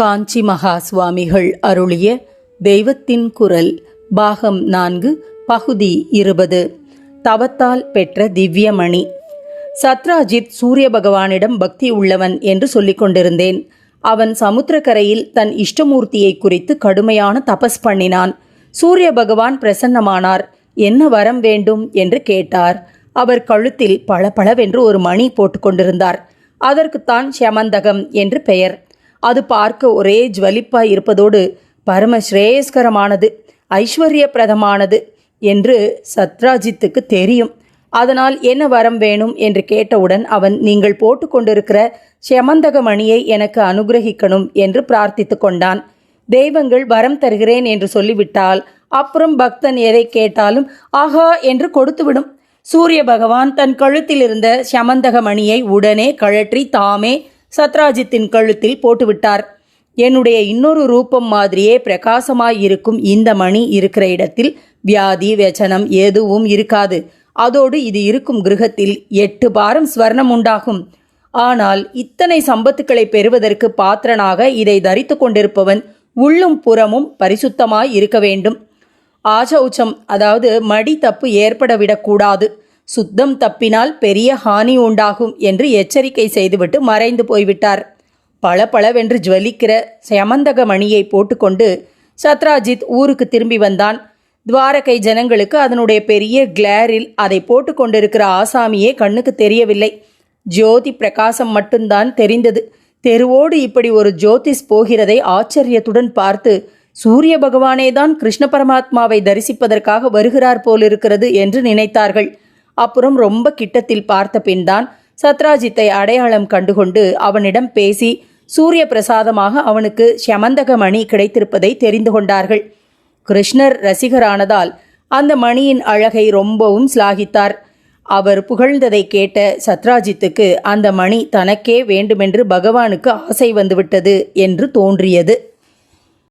காஞ்சி மகா சுவாமிகள் அருளிய தெய்வத்தின் குரல் பாகம் நான்கு பகுதி இருபது. தவத்தால் பெற்ற திவ்யமணி. சத்ராஜித் சூரிய பகவானிடம் பக்தி உள்ளவன் என்று சொல்லிக் கொண்டிருந்தேன். அவன் சமுத்திரக்கரையில் தன் இஷ்டமூர்த்தியை குறித்து கடுமையான தபஸ் பண்ணினான். சூரிய பகவான் பிரசன்னமானார். என்ன வரம் வேண்டும்? என்று கேட்டார். அவர் கழுத்தில் பளபளவென்று ஒரு மணி போட்டுக்கொண்டிருந்தார் அதற்குத்தான் ஷமந்தகம் என்று பெயர். அது பார்க்க ஒரே ஜுவலிப்பாய் இருப்பதோடு பரம ஸ்ரேயஸ்கரமானது ஐஸ்வர்யப்பிரதமானது என்று சத்ராஜித்துக்கு தெரியும். அதனால் என்ன வரம் வேணும் என்று கேட்டவுடன் அவன் நீங்கள் போட்டுக்கொண்டிருக்கிற செமந்தக மணியை எனக்கு அனுகிரகிக்கணும் என்று பிரார்த்தித்து கொண்டான். தெய்வங்கள் வரம் தருகிறேன் என்று சொல்லிவிட்டால் அப்புறம் பக்தன் எதை கேட்டாலும் ஆஹா என்று கொடுத்துவிடும். சூரிய பகவான் தன் கழுத்தில் இருந்த சமந்தக மணியை உடனே கழற்றி தாமே சத்ராஜித்தின் கழுத்தில் போட்டுவிட்டார். என்னுடைய இன்னொரு ரூபம் மாதிரியே பிரகாசமாய் இருக்கும் இந்த மணி இருக்கிற இடத்தில் வியாதி வெச்சனம் எதுவும் இருக்காது. அதோடு இது இருக்கும் கிரகத்தில் எட்டு பாரம் ஸ்வர்ணம் உண்டாகும். ஆனால் இத்தனை சம்பத்துக்களை பெறுவதற்கு பாத்திரனாக இதை தரித்து கொண்டிருப்பவன் உள்ளும் புறமும் பரிசுத்தமாய் இருக்க வேண்டும். ஆசௌச்சம் அதாவது மடி தப்பு ஏற்படவிடக்கூடாது. சுத்தம் தப்பினால் பெரிய ஹானி உண்டாகும் என்று எச்சரிக்கை செய்துவிட்டு மறைந்து போய்விட்டார். பளபளவென்று ஜுவலிக்கிற சமந்தக மணியை போட்டுக்கொண்டு சத்ராஜித் ஊருக்கு திரும்பி வந்தான். துவாரகை ஜனங்களுக்கு அதனுடைய பெரிய கிளேரில் அதை போட்டுக்கொண்டிருக்கிற ஆசாமியே கண்ணுக்கு தெரியவில்லை. ஜோதி பிரகாசம் மட்டும்தான் தெரிந்தது. தெருவோடு இப்படி ஒரு ஜோதிஷ் போகிறதை ஆச்சரியத்துடன் பார்த்து சூரிய பகவானே தான் கிருஷ்ண பரமாத்மாவை தரிசிப்பதற்காக வருகிறார் போலிருக்கிறது என்று நினைத்தார்கள். அப்புறம் ரொம்ப கிட்டத்தில் பார்த்த பின்தான் சத்ராஜித்தை அடையாளம் கண்டுகொண்டு அவனிடம் பேசி சூரிய பிரசாதமாக அவனுக்கு ஷமந்தக மணி கிடைத்திருப்பதை தெரிந்து கொண்டார்கள். கிருஷ்ணர் ரசிகரானதால் அந்த மணியின் அழகை ரொம்பவும் சிலாகித்தார். அவர் புகழ்ந்ததை கேட்ட சத்ராஜித்துக்கு அந்த மணி தனக்கே வேண்டுமென்று பகவானுக்கு ஆசை வந்துவிட்டது என்று தோன்றியது.